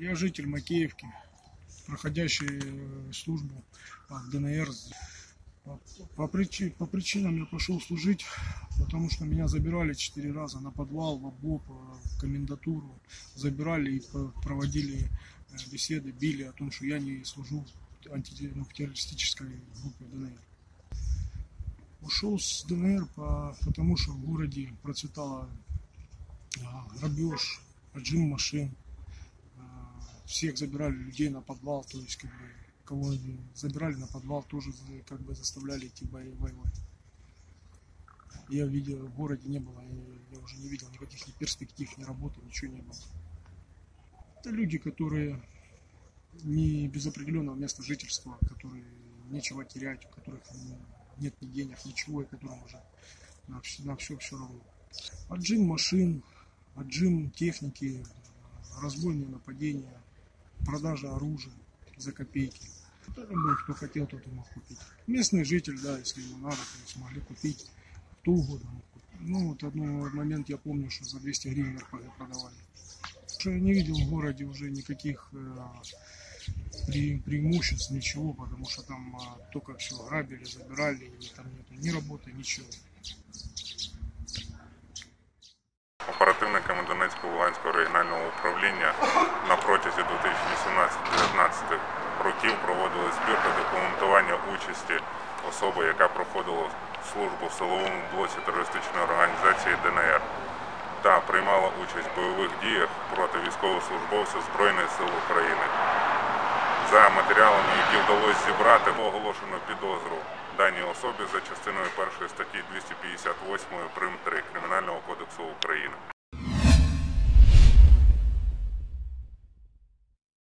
Я житель Макеевки, проходящий э, службу в ДНР. По, причи, по причинам я пошел служить, потому что меня забирали четыре раза на подвал, в обоп, э, в комендатуру. Забирали и проводили э, беседы, били о том, что я не служу антитеррористической ну, группе ДНР. Ушел с ДНР, по, потому что в городе процветала грабеж, отжим машин. А, Всех забирали людей на подвал, то есть как бы кого забирали на подвал, тоже как бы заставляли идти воевать. Я видел, в городе не было, я, уже не видел никаких ни перспектив, ни работы, ничего не было. Это люди, которые не без определенного места жительства, которые нечего терять, у которых не- нет ни денег, ничего, и которым уже на все, на все, все равно. Отжим машин, отжим техники, разбойные нападения, продажа оружия за копейки. Кто любой, кто хотел, тот мог купить. Местный житель, да, если ему надо, то есть могли купить. Кто угодно мог купить. Ну, вот один момент я помню, что за 200 гривен РПГ продавали. Я не видел в городе уже никаких э, пре- преимуществ, ничего, потому что там а, только все грабили, забирали, и там нету ни работы, ничего. Років проводили збір та документування участі особи, яка проходила службу в силовому блоці терористичної організації ДНР та приймала участь в бойових діях проти військовослужбовців Збройних сил України. За матеріалами, які вдалося зібрати, було оголошено підозру даній особі за частиною першої статті 258 прим. 3 Кримінального кодексу України.